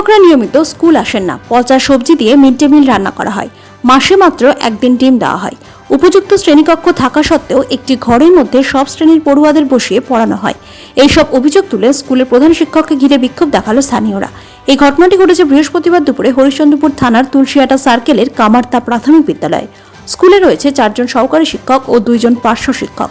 শিক্ষকরা নিয়মিত স্কুল আসেন না। পচা সবজি দিয়ে মিড ডে মিল রান্না করা হয়। মাসে মাত্র একদিন ডিম দেওয়া হয়। উপযুক্ত শ্রেণীকক্ষ থাকা সত্ত্বেও একটি ঘরের মধ্যে সব শ্রেণির পড়ুয়াদের বসিয়ে পড়ানো হয়। এইসব অভিযোগ তুলে স্কুলের প্রধান শিক্ষককে ঘিরে বিক্ষোভ দেখাল স্থানীয়রা। এই ঘটনাটি ঘটেছে বৃহস্পতিবার দুপুরে হরিশ্চন্দ্রপুর থানার তুলসিয়াটা সার্কেলের কামারতা প্রাথমিক বিদ্যালয়ে। স্কুলে রয়েছে চারজন সহকারী শিক্ষক ও দুইজন পার্শ্ব শিক্ষক।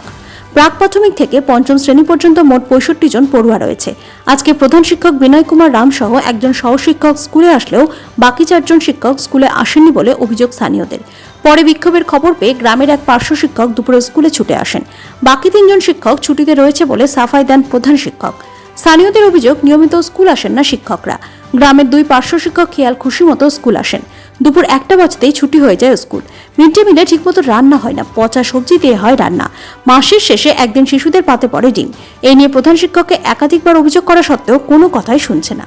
প্রাক প্রাথমিক থেকে পঞ্চম শ্রেণি পর্যন্ত মোট পঁয়ষট্টি জন পড়ুয়া রয়েছে। আজকে প্রধান শিক্ষক বিনয় কুমার রাম সহ একজন সহশিক্ষক স্কুলে আসলেও বাকি চারজন শিক্ষক স্কুলে আসেননি বলে অভিযোগ স্থানীয়দের। পরে বিক্ষোভের খবর পেয়ে গ্রামের এক পার্শ্ব শিক্ষক দুপুরে স্কুলে ছুটে আসেন। বাকি তিনজন শিক্ষক ছুটিতে রয়েছে বলে সাফাই দেন প্রধান শিক্ষক। স্থানীয়দের অভিযোগ, নিয়মিত স্কুল আসেন না শিক্ষকরা। গ্রামের দুই পার্শ্ব শিক্ষক খেয়াল খুশি মতো স্কুল আসেন। দুপুর একটা বাজতেই ছুটি হয়ে যায় স্কুল। মিড ডে মিলে ঠিকমতো রান্না হয় না, পচা সবজি দিয়ে হয় রান্না। মাসের শেষে একদিন শিশুদের পাতে পড়ে ডিম। এই নিয়ে প্রধান শিক্ষককে একাধিকবার অভিযোগ করা সত্ত্বেও কোনো কথাই শুনছে না।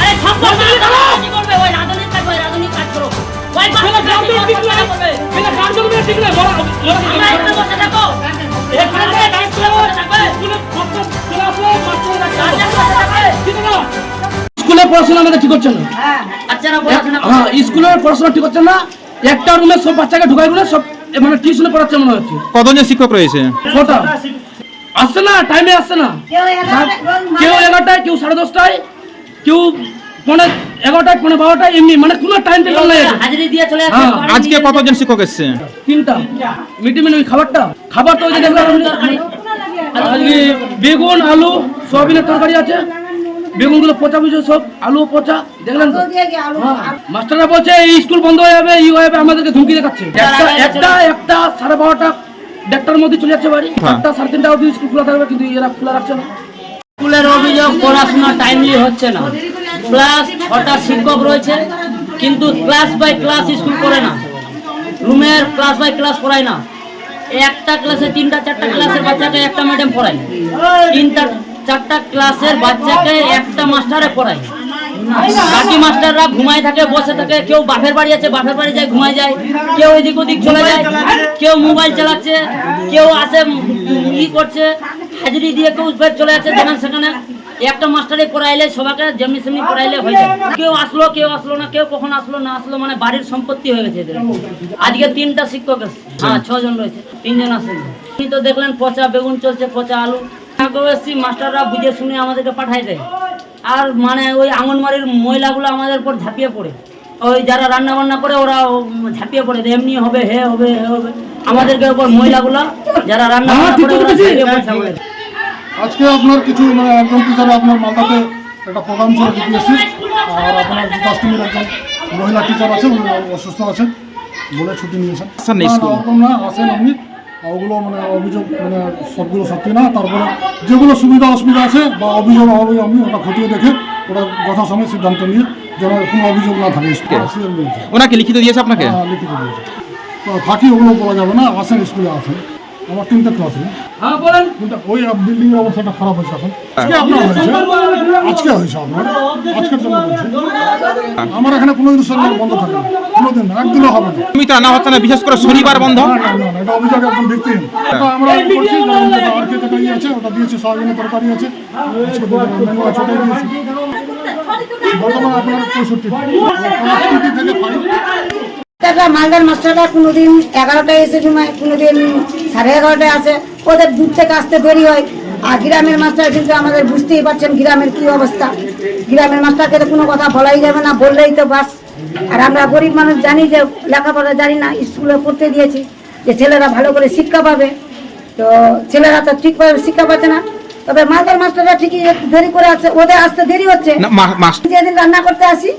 আরে সব স্কুলে পড়াশোনা আমাদের ঠিক হচ্ছে না? পড়াশোনা করে। হ্যাঁ স্কুলে পড়াশোনা ঠিক হচ্ছে না একটা রুমে সব বাচ্চাকে ঢুকাই বলে সব মানে টিউশনে পড়াচ্ছে মনে হচ্ছে। কতজন শিক্ষক রয়েছে? ছটা আসছে না টাইমে আসছে না। কেউ এগারোটায় কেউ সাড়ে দশটায় কেউ পনেরো এগারোটায় পনেরো বারোটায় এমনি মানে কোনো টাইম টেবিল নাই হ্যাঁ, আজকে কতজন শিক্ষক এসছে? তিনটা। মিড ডে মিল ওই খাবারটা খাবার তো ওই যে দেখলাম বেগুন আলু সোয়াবিনের তরকারি আছে। বেগুনগুলো পচা বুঝো সব? আলু পচা? দেখলেন তো? হ্যাঁ, মাস্টাররা বলছে এই স্কুল বন্ধ হয়ে যাবে ই হয়ে যাবে আমাদেরকে ধুমকি দেখাচ্ছে। একটা একটা একটা সাড়ে বারোটা দেড়টার মধ্যে চলে যাচ্ছে বাড়ি। হ্যাঁ। একটা সাড়ে তিনটা অবধি স্কুল খোলা থাকবে কিন্তু এরা খোলা রাখছে না। স্কুলের অভিযোগ পড়াশোনা টাইমলি হচ্ছে না। ক্লাস ছটা শিক্ষক রয়েছে কিন্তু ক্লাস বাই ক্লাস স্কুল করে না। রুমের ক্লাস বাই ক্লাস পড়ায় না। একটা ক্লাসে তিনটা চারটা ক্লাসের বাচ্চাকে একটা ম্যাডাম পড়ায়। তিনটা চারটা ক্লাসের বাচ্চাকে একটা মাস্টারে পড়ায়। বাকি মাস্টাররা ঘুমায় থাকে, বসে থাকে, কেউ বাপের বাড়ি আছে, বাপের বাড়ি যায় ঘুমায় যায়, কেউ এদিক ওদিক চলে যায়, কেউ মোবাইল চালাচ্ছে, কেউ আসে ই করছে, হাজিরি দিয়ে কেউ চলে যাচ্ছে যেখানে সেখানে। একটা মাস্টারে পড়াইলে সবাইকে যেমনি সেমনি পড়াইলে হয়ে যায়। কেউ আসলো কেউ আসলো না, কেউ কখন আসলো, না আসলো মানে বাড়ির সম্পত্তি হয়ে গেছে এদের। আজকে তিনটা শিক্ষক এসছে। হ্যাঁ ছজন রয়েছে, তিনজন আসেন। আপনি তো দেখলেন পচা বেগুন চলছে, পচা আলু। এসছি মাস্টাররা বুঝে শুনে আমাদেরকে পাঠায় দেয়। আর মানে ওই আঙ্গনবাড়ির মহিলাগুলো আমাদের উপর ঝাঁপিয়ে পড়ে। ওই যারা রান্না বান্না করে ওরা ঝাঁপিয়ে পড়ে এমনি হবে হে হবে হে হবে। আমাদেরকে উপর মহিলাগুলো যারা রান্না হ্যাঁ। আজকে আপনার কিছু মানে একজন টিচার আপনার মালদাতে একটা প্রোগ্রাম ছিল বিপিএসসি আর আপনার দশটির একজন মহিলা টিচার আছে অসুস্থ আছেন বলে ছুটি নিয়েছেন। আসেন আপনি ওগুলো মানে অভিযোগ মানে সবগুলো সত্যি না তারপরে যেগুলো সুবিধা অসুবিধা আছে বা অভিযোগ হবে আমি ওটা খতিয়ে দেখে ওটা যথাসময়ে সিদ্ধান্ত নিয়ে যেন কোনো অভিযোগ না থাকে। ওনাকে লিখিত দিয়েছে আপনাকে? হ্যাঁ, লিখিত দিয়েছে। থাকি ওগুলো বলা যাবে না আসেন স্কুলে আসেন। আমার তিনটে ক্লাস হ্যাঁ বলেন। কিন্তু ওই বিল্ডিং এর অবস্থাটা খারাপ হয়েছে এখন। আজকে আপনার হয়েছে। আজকে হয়েছে আপনার। আজকের জন্য বলছি। আমার এখানে কোনো দিন সরকার বন্ধ থাকে না। কোনোদিন না একদিনও হবে না। তুমি তো রান্না হচ্ছে না বিশেষ করে শনিবার বন্ধ? না না এটা অভিযোগ একদম ভিত্তিহীন ওটা আমরা করছি আর কে তরকারি আছে ওটা দিয়েছে সয়াবিনের তরকারি আছে। আজকে মেনু আছে ওটাই দিয়েছি। বর্তমানে আপনার পঁয়ষট্টি থেকে ফাইভ। মাস্টাররা মালদার মাস্টাররা কোনোদিন এগারোটায় এসে ঘুমায় কোনোদিন সাড়ে এগারোটায় আসে। ওদের দূর থেকে আসতে দেরি হয়। আর গ্রামের মাস্টার কিন্তু আমাদের বুঝতেই পারছেন গ্রামের কি অবস্থা। গ্রামের মাস্টারকে তো কোনো কথা বলাই যাবে না বললেই তো বাস। আর আমরা গরিব মানুষ জানি যে লেখাপড়া জানি না স্কুলে পড়তে দিয়েছি যে ছেলেরা ভালো করে শিক্ষা পাবে। তো ছেলেরা তো ঠিকভাবে শিক্ষা পাচ্ছে না। তবে মালদার মাস্টাররা ঠিকই দেরি করে আসছে ওদের আসতে দেরি হচ্ছে। যেদিন রান্না করতে আসি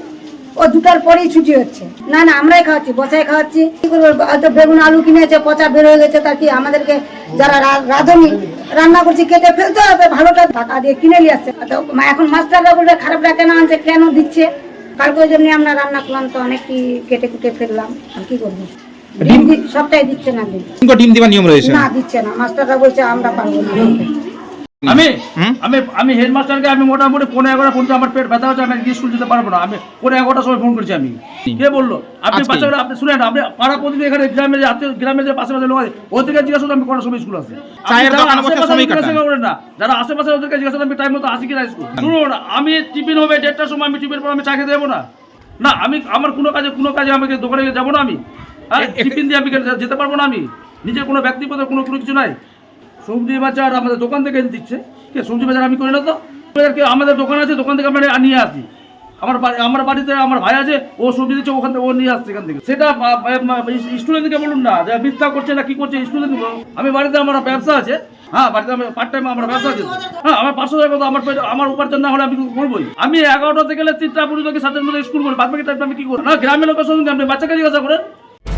ও দুটার পরেই ছুটি হচ্ছে। না না আমরাই খাওয়াচ্ছি বসাই খাওয়াচ্ছি। কি করব হয়তো বেগুন আলু কিনেছে পচা বের হয়ে গেছে তা কি আমাদেরকে যারা রাঁধুনি রান্না করছি কেটে ফেলতে হবে ভালোটা টাকা দিয়ে কিনে নিয়ে আসছে। তো এখন মাস্টাররা বলবে খারাপটা কেন আনছে কেন দিচ্ছে? কালকে ওই জন্য আমরা রান্না করলাম তো অনেক কি কেটে কুটে ফেললাম। আর কি করব? ডিম সবটাই দিচ্ছে না ডিম। ডিম দেওয়ার নিয়ম রয়েছে? না দিচ্ছে না। মাস্টাররা বলছে আমরা পারব না। আমি আমি আমি হেডমাস্টারকে আমি মোটামুটি পনেরো এগারো পর্যন্ত আমার পেট ব্যথা হচ্ছে আমি স্কুল যেতে পারব না। আমি পনেরো এগারোটার সময় ফোন করেছি আমি। কে বলল? আপনি? বাচ্চাগুলো আপনি শুনেন আপনি পাড়া প্রতিদিন এখানে গ্রামে যে আত্মীয় গ্রামে যে পাশে পাশে লোক আছে ওদেরকে জিজ্ঞাসা আমি কটার সময় স্কুল আছে। না। যারা আশেপাশে ওদেরকে জিজ্ঞাসা আমি টাইম মতো আসি কিনা স্কুল। শুনুন আমি টিফিন হবে দেড়টার সময় আমি টিফিন পর আমি চা খেতে যাব না। না আমি আমার কোনো কাজে কোনো কাজে আমাকে দোকানে যাব না আমি। হ্যাঁ টিফিন দিয়ে আমি যেতে পারব না আমি? নিজের কোনো ব্যক্তিগত কোনো কোনো কিছু নাই। সবজি বাজার আমাদের দোকান থেকে দিচ্ছে। কে সবজি বাজার আমি করি না তো? আমাদের দোকান আছে, দোকান থেকে আমরা নিয়ে আসি। আমার বাড়ি- আমার বাড়িতে আমার ভাই আছে, ও সবজি দিচ্ছে, ওখান থেকে ও নিয়ে আসছে এখান থেকে। সেটা স্টুডেন্টকে বলুন না, যে মিথ্যা করছে না কি করছে স্টুডেন্ট আমি বাড়িতে আমার ব্যবসা আছে। হ্যাঁ বাড়িতে আমি পার্ট টাইম আমার ব্যবসা আছে। হ্যাঁ আমার পাঁচশো টাকা আমার আমার উপার্জন না হলে আমি করবোই। আমি এগারোটাতে গেলে তিনটা পর্যন্ত কি সাতটার মধ্যে স্কুল করি? বাদ বাকি টাইমটা আমি কি করব না, গ্রামের লোকের সঙ্গে আপনি বাচ্চাকে জিজ্ঞাসা করেন।